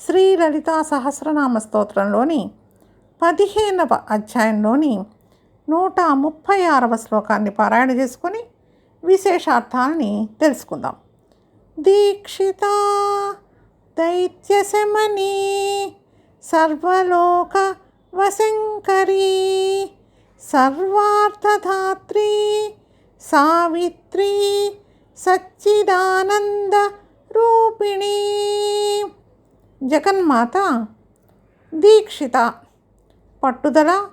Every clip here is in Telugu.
శ్రీ లలితా సహస్రనామ స్తోత్రంలోని పదిహేనవ అధ్యాయంలోని నూట ముప్పై ఆరవ శ్లోకాన్ని పారాయణ చేసుకొని విశేషార్థాలని తెలుసుకుందాం. దీక్షిత దైత్యశమని సర్వలోక వశంకరీ సర్వార్థధాత్రి సావిత్రి సచ్చిదానంద రూపిణీ జగన్మాత దీక్షిత పట్టుదల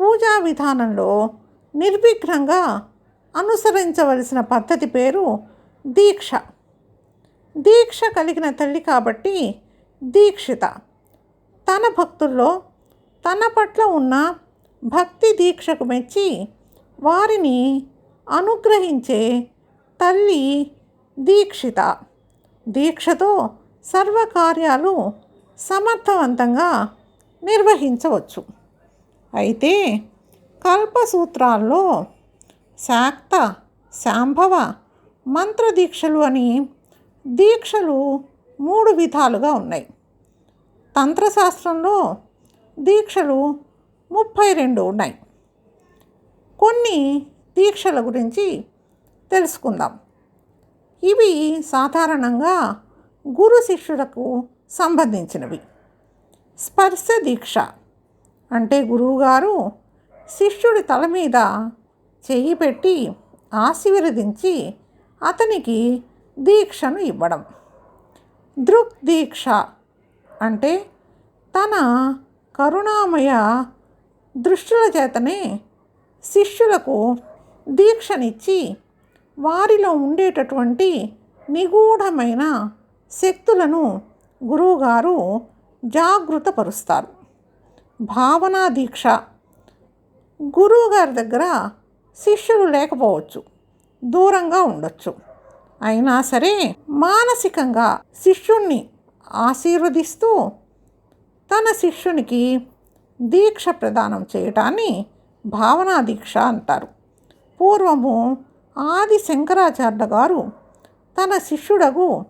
పూజా విధానంలో నిర్విఘ్నంగా అనుసరించవలసిన పద్ధతి పేరు దీక్ష. దీక్ష కలిగిన తల్లి కాబట్టి దీక్షిత. తన భక్తుల్లో తన పట్ల ఉన్న భక్తి దీక్షకు మెచ్చి వారిని అనుగ్రహించే తల్లి దీక్షిత. దీక్షతో సర్వకార్యాలు సమర్థవంతంగా నిర్వహించవచ్చు. అయితే కల్పసూత్రాల్లో శాక్త శాంభవ మంత్రదీక్షలు అని దీక్షలు మూడు విధాలుగా ఉన్నాయి. తంత్రశాస్త్రంలో దీక్షలు ముప్పై రెండు ఉన్నాయి. కొన్ని దీక్షల గురించి తెలుసుకుందాం. ఇవి సాధారణంగా గురు శిష్యులకు సంబంధించినవి. స్పర్శ దీక్ష అంటే గురువుగారు శిష్యుడి తల మీద చెయ్యి పెట్టి ఆశీర్వదించి అతనికి దీక్షను ఇవ్వడం. దృక్ దీక్ష అంటే తన కరుణామయ దృష్టిల చేతనే శిష్యులకు దీక్షనిచ్చి వారిలో ఉండేటటువంటి నిగూఢమైన శక్తులను గురువుగారు జాగృతపరుస్తారు. భావనా దీక్ష. గురువుగారి దగ్గర శిష్యులు లేకపోవచ్చు. దూరంగా ఉండొచ్చు. అయినా సరే మానసికంగా శిష్యుణ్ణి ఆశీర్వదిస్తూ తన శిష్యునికి దీక్ష ప్రదానం చేయటాన్ని భావనా దీక్ష అంటారు. పూర్వము ఆది శంకరాచార్య గారు తన శిష్యుడగు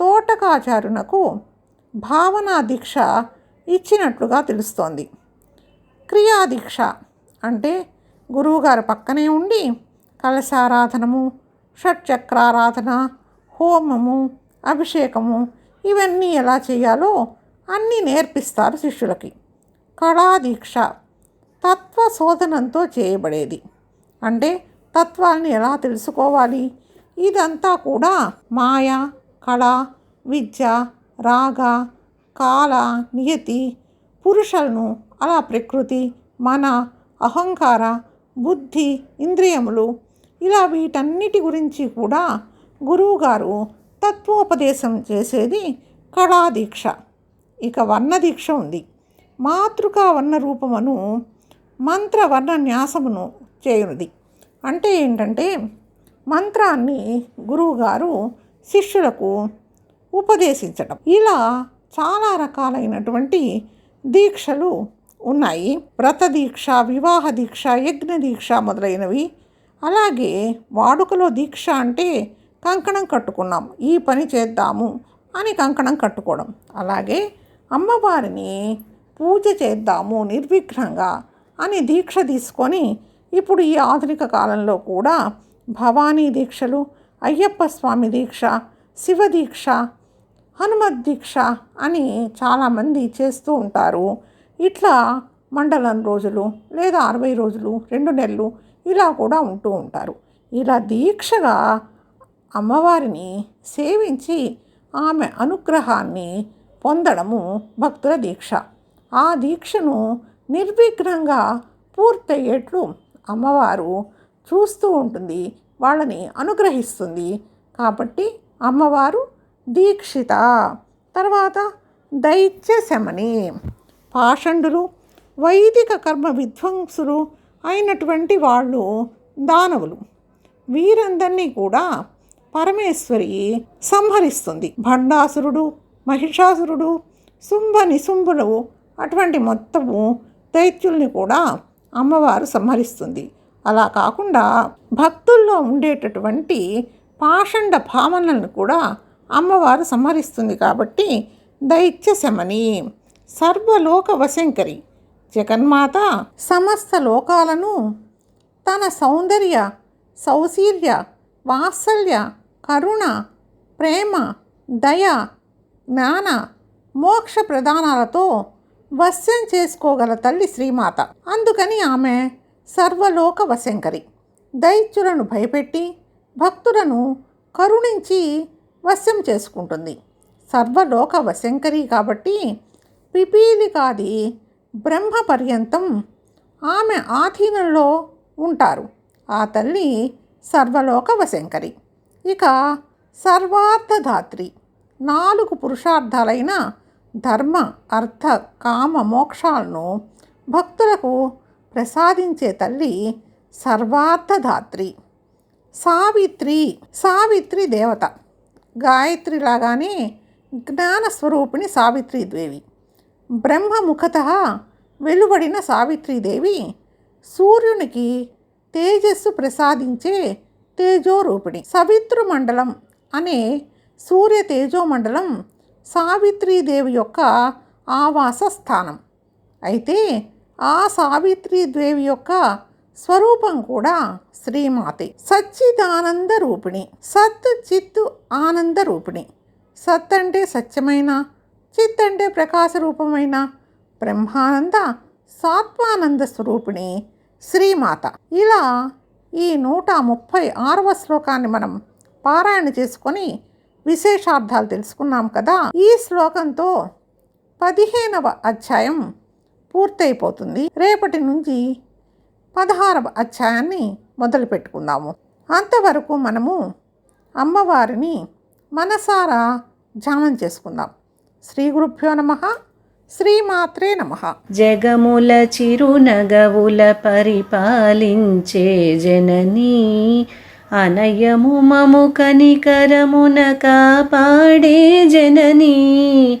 తోటకాచారునకు భావనా దీక్ష ఇచ్చినట్లుగా తెలుస్తోంది. క్రియాదీక్ష అంటే గురువుగారు పక్కనే ఉండి కలశారాధనము షట్చక్రారాధన హోమము అభిషేకము ఇవన్నీ ఎలా చేయాలో అన్నీ నేర్పిస్తారు శిష్యులకి. కళాదీక్ష తత్వ శోధనంతో చేయబడేది. అంటే తత్వాన్ని ఎలా తెలుసుకోవాలి? ఇదంతా కూడా మాయ కళ విద్య రాగ కాల నియతి పురుషులను అలా ప్రకృతి మన అహంకార బుద్ధి ఇంద్రియములు ఇలా వీటన్నిటి గురించి కూడా గురువుగారు తత్వోపదేశం చేసేది కళాదీక్ష. ఇక వర్ణదీక్ష ఉంది. మాతృకా వర్ణ రూపమును మంత్ర వర్ణ న్యాసమును చేయునది. అంటే ఏంటంటే మంత్రాన్ని గురువుగారు శిష్యులకు ఉపదేశించడం. ఇలా చాలా రకాలైనటువంటి దీక్షలు ఉన్నాయి. వ్రత దీక్ష వివాహ దీక్ష యజ్ఞ దీక్ష మొదలైనవి. అలాగే వాడుకలో దీక్ష అంటే కంకణం కట్టుకున్నాం ఈ పని చేద్దాము అని కంకణం కట్టుకోవడం. అలాగే అమ్మవారిని పూజ చేద్దాము నిర్విఘ్నంగా అని దీక్ష తీసుకొని ఇప్పుడు ఈ ఆధునిక కాలంలో కూడా భవానీ దీక్షలు అయ్యప్ప స్వామి దీక్ష శివ దీక్ష దీక్ష అని చాలామంది చేస్తూ ఉంటారు. ఇట్లా మండలం రోజులు లేదా అరవై రోజులు రెండు నెలలు ఇలా కూడా ఉంటూ ఉంటారు. ఇలా దీక్షగా అమ్మవారిని సేవించి ఆమె అనుగ్రహాన్ని పొందడము భక్తుల దీక్ష. ఆ దీక్షను నిర్విఘ్నంగా పూర్తయ్యేట్లు అమ్మవారు చూస్తూ ఉంటుంది. వాళ్ళని అనుగ్రహిస్తుంది. కాబట్టి అమ్మవారు దీక్షిత. తర్వాత దైత్య శమని పాషండులు వైదిక కర్మ విధ్వంసులు అయినటువంటి వాళ్ళు దానవులు. వీరందరినీ కూడా పరమేశ్వరి సంహరిస్తుంది. భండాసురుడు మహిషాసురుడు శుంభ నిశుంభులు అటువంటి మొత్తము దైత్యుల్ని కూడా అమ్మవారు సంహరిస్తుంది. అలా కాకుండా భక్తుల్లో ఉండేటటువంటి పాషండ భావనలను కూడా అమ్మవారు సంహరిస్తుంది కాబట్టి దైత్య శమని సర్వలోక వశంకరి జగన్మాత సమస్త లోకాలను తన సౌందర్య సౌశీల్య వాత్సల్య కరుణ ప్రేమ దయ జ్ఞాన మోక్ష ప్రదానాలతో వశ్యం చేసుకోగల తల్లి శ్రీమాత. అందుకని ఆమె సర్వలోక వశంకరి దైత్యులను భయపెట్టి భక్తులను కరుణించి వశ్యం చేసుకుంటుంది. సర్వలోక వశంకరి కాబట్టి పిపీలికాది బ్రహ్మ పర్యంతం ఆమె ఆధీనంలో ఉంటారు. ఆ తల్లి సర్వలోక వశంకరి ఇక సర్వార్థధాత్రి. నాలుగు పురుషార్థాలైన ధర్మ అర్థ కామ మోక్షాలను భక్తులకు ప్రసాదించే తల్లి సర్వార్థధాత్రి. సావిత్రి సావిత్రి దేవత. గాయత్రి లాగానే జ్ఞానస్వరూపిణి సావిత్రీదేవి బ్రహ్మముఖత వెలువడిన సావిత్రీదేవి సూర్యునికి తేజస్సు ప్రసాదించే తేజోరూపిణి. సవితృ మండలం అనే సూర్య తేజోమండలం సావిత్రీదేవి యొక్క ఆవాస స్థానం అయితే ఆ సావిత్రీదేవి యొక్క స్వరూపం కూడా శ్రీమాతే. సచ్చిదానంద రూపిణి. సత్ చిత్తు ఆనంద రూపిణి. సత్ అంటే సత్యమైన? చిత్ అంటే ప్రకాశ రూపమైన? బ్రహ్మానంద సాత్వానంద స్వరూపిణి శ్రీమాత. ఇలా ఈ నూట ముప్పై ఆరవ శ్లోకాన్ని మనం పారాయణ చేసుకొని విశేషార్థాలు తెలుసుకున్నాం కదా? ఈ శ్లోకంతో పదిహేనవ అధ్యాయం పూర్తయిపోతుంది. రేపటి నుంచి పదహారవ అధ్యాయాన్ని మొదలు పెట్టుకుందాము. అంతవరకు మనము అమ్మవారిని మనసారా ధ్యానం చేసుకుందాం. శ్రీ గురుభ్యో నమ శ్రీమాత్రే నమ. జగముల చిరునగవుల పరిపాలించే జననీ అనయము మము కనికరమున కాపాడే జననీ